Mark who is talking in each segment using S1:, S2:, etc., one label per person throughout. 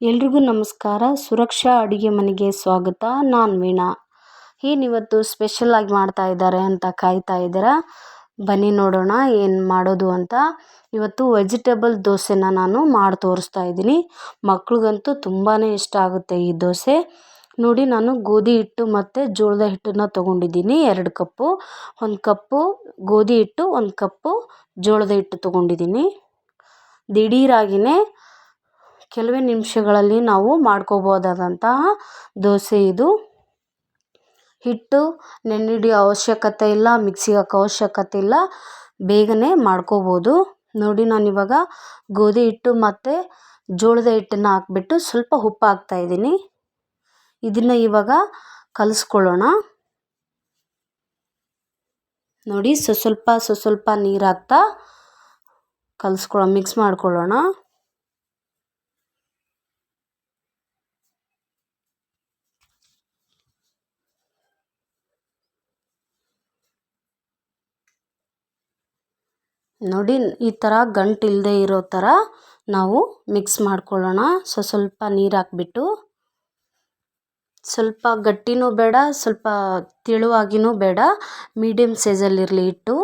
S1: ಎಲ್ರಿಗೂ ನಮಸ್ಕಾರ. ಸುರಕ್ಷಾ ಅಡುಗೆ ಮನೆಗೆ ಸ್ವಾಗತ. ನಾನು ವೀಣಾ. ಸ್ಪೆಷಲ್ ಆಗಿ ಮಾಡ್ತಾ ಇದ್ದಾರೆ ಅಂತ ಕಾಯ್ತಾ ಇದ್ದೀರಾ? ಬನ್ನಿ ನೋಡೋಣ ಏನು ಮಾಡೋದು ಅಂತ. ಇವತ್ತು ವೆಜಿಟೇಬಲ್ ದೋಸೆನ ನಾನು ಮಾಡಿ ತೋರಿಸ್ತಾ ಇದ್ದೀನಿ. ಮಕ್ಳಿಗಂತೂ ತುಂಬಾ ಇಷ್ಟ ಆಗುತ್ತೆ ಈ ದೋಸೆ. ನೋಡಿ, ನಾನು ಗೋಧಿ ಹಿಟ್ಟು ಮತ್ತು ಜೋಳದ ಹಿಟ್ಟನ್ನು ತೊಗೊಂಡಿದ್ದೀನಿ. ಎರಡು ಕಪ್ಪು, ಒಂದು ಕಪ್ಪು ಗೋಧಿ ಹಿಟ್ಟು, ಒಂದು ಕಪ್ಪು ಜೋಳದ ಹಿಟ್ಟು ತೊಗೊಂಡಿದ್ದೀನಿ. ದಿಢೀರಾಗಿಯೇ ಕೆಲವೇ ನಿಮಿಷಗಳಲ್ಲಿ ನಾವು ಮಾಡ್ಕೋಬೋದಾದಂತಹ ದೋಸೆ ಇದು. ಹಿಟ್ಟು ನೆನೆಹಿಡಿಯೋ ಅವಶ್ಯಕತೆ ಇಲ್ಲ, ಮಿಕ್ಸಿಗೆ ಹಾಕೋ ಅವಶ್ಯಕತೆ ಇಲ್ಲ, ಬೇಗನೆ ಮಾಡ್ಕೋಬೋದು. ನೋಡಿ ನಾನಿವಾಗ ಗೋಧಿ ಹಿಟ್ಟು ಮತ್ತು ಜೋಳದ ಹಿಟ್ಟನ್ನು ಹಾಕ್ಬಿಟ್ಟು ಸ್ವಲ್ಪ ಉಪ್ಪು ಹಾಕ್ತಾಯಿದ್ದೀನಿ ಇದನ್ನು ಇವಾಗ ಕಲಿಸ್ಕೊಳ್ಳೋಣ. ನೋಡಿ ಸ್ವಲ್ಪ ಸ್ವಲ್ಪ ನೀರು ಹಾಕ್ತಾ ಕಲಿಸ್ಕೊಳ್ಳೋ, ಮಿಕ್ಸ್ ಮಾಡ್ಕೊಳ್ಳೋಣ. ನೋಡಿ, ಈ ಥರ ಗಂಟು ಇಲ್ಲದೆ ಇರೋ ಥರ ನಾವು ಮಿಕ್ಸ್ ಮಾಡ್ಕೊಳ್ಳೋಣ. ಸೊ ಸ್ವಲ್ಪ ನೀರು ಹಾಕ್ಬಿಟ್ಟು, ಸ್ವಲ್ಪ ಗಟ್ಟಿನೂ ಬೇಡ, ಸ್ವಲ್ಪ ತೆಳುವಾಗಿನೂ ಬೇಡ ಮೀಡಿಯಮ್ ಸೈಜಲ್ಲಿರಲಿ ಹಿಟ್ಟು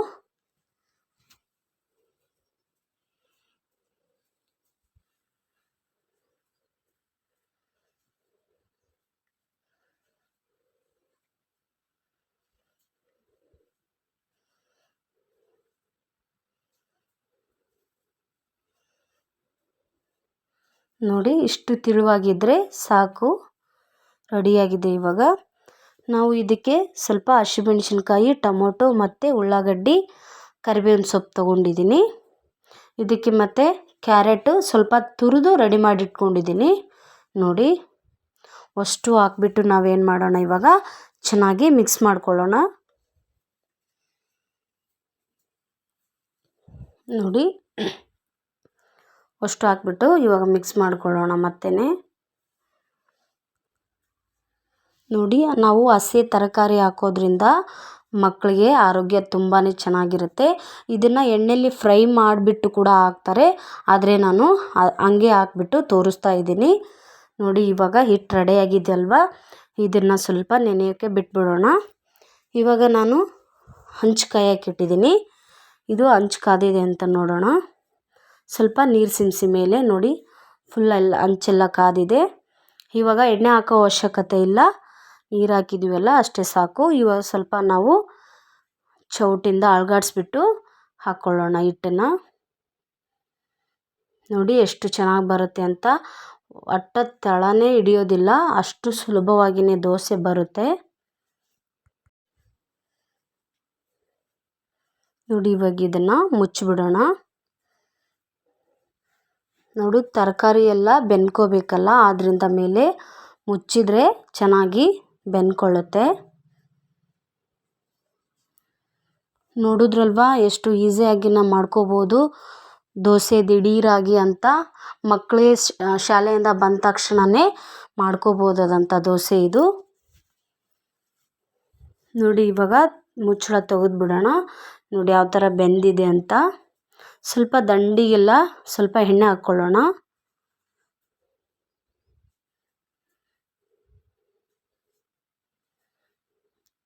S1: ನೋಡಿ, ಇಷ್ಟು ತಿಳುವಾಗಿದ್ದರೆ ಸಾಕು. ರೆಡಿಯಾಗಿದೆ ಇವಾಗ. ನಾವು ಇದಕ್ಕೆ ಸ್ವಲ್ಪ ಹಸಿಮೆಣ್ಸಿನ್ಕಾಯಿ, ಟೊಮೊಟೊ ಮತ್ತು ಉಳ್ಳಾಗಡ್ಡಿ, ಕರಿಬೇವಿನ ಸೊಪ್ಪು ತೊಗೊಂಡಿದ್ದೀನಿ. ಇದಕ್ಕೆ ಮತ್ತು ಕ್ಯಾರೆಟು ಸ್ವಲ್ಪ ತುರಿದು ರೆಡಿ ಮಾಡಿಟ್ಕೊಂಡಿದ್ದೀನಿ. ನೋಡಿ, ಅಷ್ಟು ಹಾಕ್ಬಿಟ್ಟು ನಾವೇನು ಮಾಡೋಣ ಇವಾಗ? ಚೆನ್ನಾಗಿ ಮಿಕ್ಸ್ ಮಾಡ್ಕೊಳ್ಳೋಣ. ನೋಡಿ ಅಷ್ಟು ಹಾಕ್ಬಿಟ್ಟು ಇವಾಗ ಮಿಕ್ಸ್ ಮಾಡ್ಕೊಳ್ಳೋಣ ಮತ್ತೆ ನೋಡಿ, ನಾವು ಹಸಿ ತರಕಾರಿ ಹಾಕೋದ್ರಿಂದ ಮಕ್ಕಳಿಗೆ ಆರೋಗ್ಯ ತುಂಬಾ ಚೆನ್ನಾಗಿರುತ್ತೆ. ಇದನ್ನು ಎಣ್ಣೆಯಲ್ಲಿ ಫ್ರೈ ಮಾಡಿಬಿಟ್ಟು ಕೂಡ ಹಾಕ್ತಾರೆ. ಆದರೆ ನಾನು ಹಂಗೆ ಹಾಕ್ಬಿಟ್ಟು ತೋರಿಸ್ತಾ ಇದ್ದೀನಿ. ನೋಡಿ, ಇವಾಗ ಹಿಟ್ಟು ರೆಡಿಯಾಗಿದೆ ಅಲ್ವಾ ಇದನ್ನು ಸ್ವಲ್ಪ ನೆನೆಯೋಕ್ಕೆ ಬಿಟ್ಬಿಡೋಣ. ಇವಾಗ ನಾನು ಹಂಚು ಕಾಯಕ್ಕಿಟ್ಟಿದ್ದೀನಿ ಇದು ಹಂಚು ಕಾದಿದೆ ಅಂತ ನೋಡೋಣ. ಸ್ವಲ್ಪ ನೀರು ಸಿಮ್ಸಿ ಮೇಲೆ ನೋಡಿ. ಫುಲ್ ಎಲ್ಲ ಹಂಚೆಲ್ಲ ಕಾದಿದೆ. ಇವಾಗ ಎಣ್ಣೆ ಹಾಕೋ ಅವಶ್ಯಕತೆ ಇಲ್ಲ. ನೀರು ಹಾಕಿದ್ದೀವಲ್ಲ ಅಷ್ಟೇ ಸಾಕು. ಇವಾಗ ಸ್ವಲ್ಪ ನಾವು ಚೌಟಿಂದ ಅಳ್ಗಾಡಿಸ್ಬಿಟ್ಟು ಹಾಕ್ಕೊಳ್ಳೋಣ ಹಿಟ್ಟನ್ನು. ನೋಡಿ ಎಷ್ಟು ಚೆನ್ನಾಗಿ ಬರುತ್ತೆ ಅಂತ. ಒಟ್ಟ ತಳನೇ ಹಿಡಿಯೋದಿಲ್ಲ. ಅಷ್ಟು ಸುಲಭವಾಗಿಯೇ ದೋಸೆ ಬರುತ್ತೆ. ನೋಡಿ ಇವಾಗ ಇದನ್ನು ಮುಚ್ಚಿಬಿಡೋಣ. ನೋಡು, ತರಕಾರಿ ಎಲ್ಲ ಬೆಂದ್ಕೋಬೇಕಲ್ಲ ಆದ್ದರಿಂದ ಮೇಲೆ ಮುಚ್ಚಿದರೆ ಚೆನ್ನಾಗಿ ಬೆಂದ್ಕೊಳ್ಳುತ್ತೆ. ನೋಡಿದ್ರಲ್ವಾ, ಎಷ್ಟು ಈಸಿಯಾಗಿ ನಾವು ಮಾಡ್ಕೋಬೋದು. ದೋಸೆ ದಿಢೀರಾಗಿ ಅಂತ ಮಕ್ಕಳೇ ಶಾಲೆಯಿಂದ ಬಂದ ತಕ್ಷಣವೇ ಮಾಡ್ಕೋಬೋದಾದಂಥ ದೋಸೆ ಇದು. ನೋಡಿ, ಇವಾಗ ಮುಚ್ಚಳ ತೆಗೆದ್ಬಿಡೋಣ. ನೋಡಿ, ಯಾವ ಥರ ಬೆಂದಿದೆ ಅಂತ. ಸ್ವಲ್ಪ ದಂಡಿಗೆಲ್ಲ ಸ್ವಲ್ಪ ಎಣ್ಣೆ ಹಾಕ್ಕೊಳ್ಳೋಣ.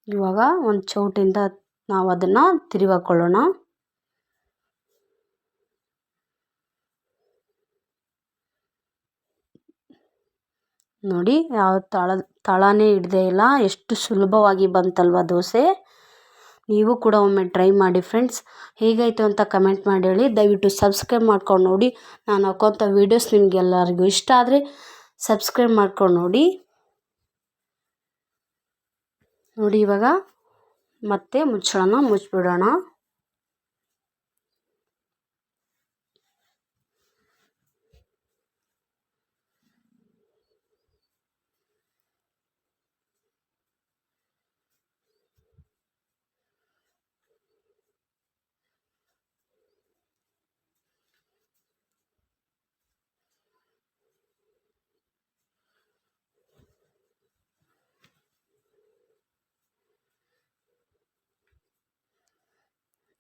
S1: ಇವಾಗ ಒಂದು ಚೌಟಿಂದ ನಾವು ಅದನ್ನು ತಿರುವಾಕೊಳ್ಳೋಣ ನೋಡಿ, ಯಾವ ತಳ, ತಳನೇ ಹಿಡ್ದೇ ಇಲ್ಲ. ಎಷ್ಟು ಸುಲಭವಾಗಿ ಬಂತಲ್ವ ದೋಸೆ. ನೀವು ಕೂಡ ಒಮ್ಮೆ ಟ್ರೈ ಮಾಡಿ ಫ್ರೆಂಡ್ಸ್. ಹೇಗಾಯಿತು ಅಂತ ಕಮೆಂಟ್ ಮಾಡಿ ಹೇಳಿ. ದಯವಿಟ್ಟು ಸಬ್ಸ್ಕ್ರೈಬ್ ಮಾಡ್ಕೊಂಡು ನೋಡಿ. ನಾನು ಹಾಕೋಂಥ ವೀಡಿಯೋಸ್ ನಿಮಗೆಲ್ಲರಿಗೂ ಇಷ್ಟ ಆದರೆ ಸಬ್ಸ್ಕ್ರೈಬ್ ಮಾಡ್ಕೊಂಡು ನೋಡಿ. ನೋಡಿ ಇವಾಗ ಮತ್ತೆ ಮುಚ್ಚಳನ ಮುಚ್ಚಿಬಿಡೋಣ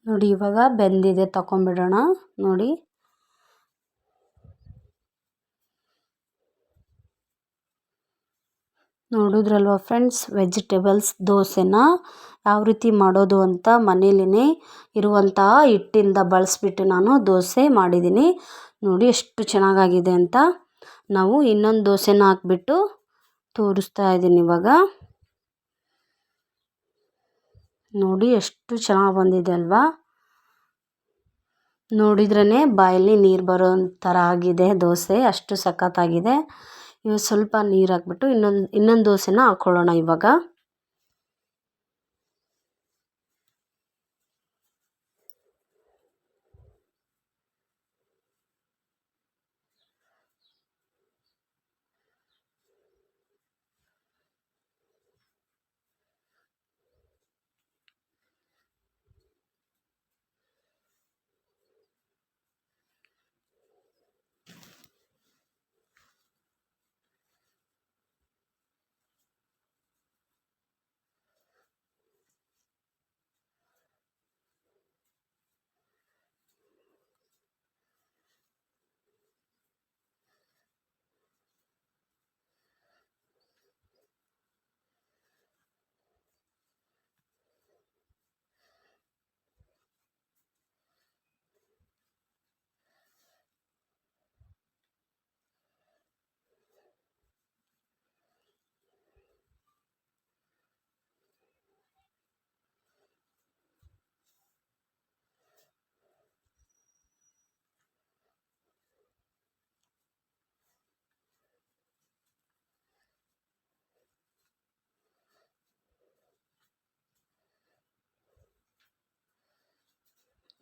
S1: ನೋಡಿ, ಇವಾಗ ಬೆಂದಿದೆ ತಗೊಂಬಿಡೋಣ ನೋಡಿ. ನೋಡಿದ್ರಲ್ವ ಫ್ರೆಂಡ್ಸ್, ವೆಜಿಟೇಬಲ್ಸ್, ದೋಸೆನ ಯಾವ ರೀತಿ ಮಾಡೋದು ಅಂತ ಮನೇಲಿನೆ ಇರುವಂತಹ ಹಿಟ್ಟಿಂದ ಬಳಸ್ಬಿಟ್ಟು ನಾನು ದೋಸೆ ಮಾಡಿದ್ದೀನಿ. ನೋಡಿ, ಎಷ್ಟು ಚೆನ್ನಾಗಾಗಿದೆ ಅಂತ. ನಾವು ಇನ್ನೊಂದು ದೋಸೆನ ಹಾಕ್ಬಿಟ್ಟು ತೋರಿಸ್ತಾ ಇದ್ದೀನಿ ಇವಾಗ. ನೋಡಿ ಎಷ್ಟು ಚೆನ್ನಾಗಿ ಬಂದಿದೆ ಅಲ್ವಾ? ನೋಡಿದ್ರೇ ಬಾಯಲ್ಲಿ ನೀರು ಬರೋ ಥರ ಆಗಿದೆ ದೋಸೆ, ಅಷ್ಟು ಸಖತ್ತಾಗಿದೆ. ಇವಾಗ ಸ್ವಲ್ಪ ನೀರು ಹಾಕ್ಬಿಟ್ಟು ಇನ್ನೊಂದು ಇನ್ನೊಂದು ದೋಸೆನ ಹಾಕ್ಕೊಳ್ಳೋಣ ಇವಾಗ.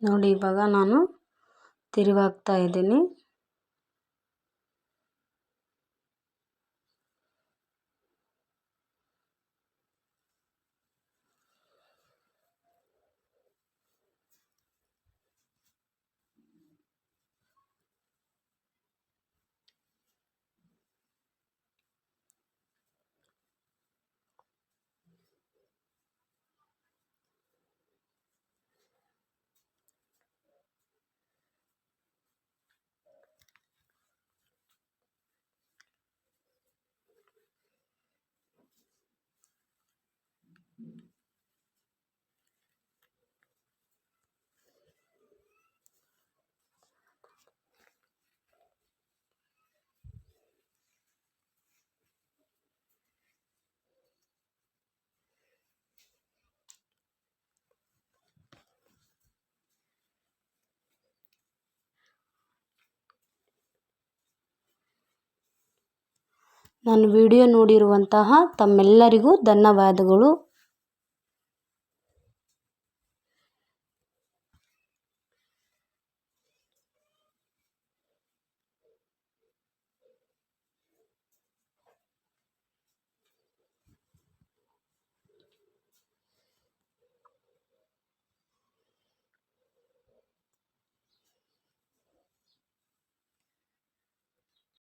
S1: ನೋಡಿ ಇವಾಗ ನಾನು ತಿರುವಾಗ್ತಾ ಇದ್ದೀನಿ. ನನ್ನ ವಿಡಿಯೋ ನೋಡಿರುವಂತಹ ತಮ್ಮೆಲ್ಲರಿಗೂ ಧನ್ಯವಾದಗಳು.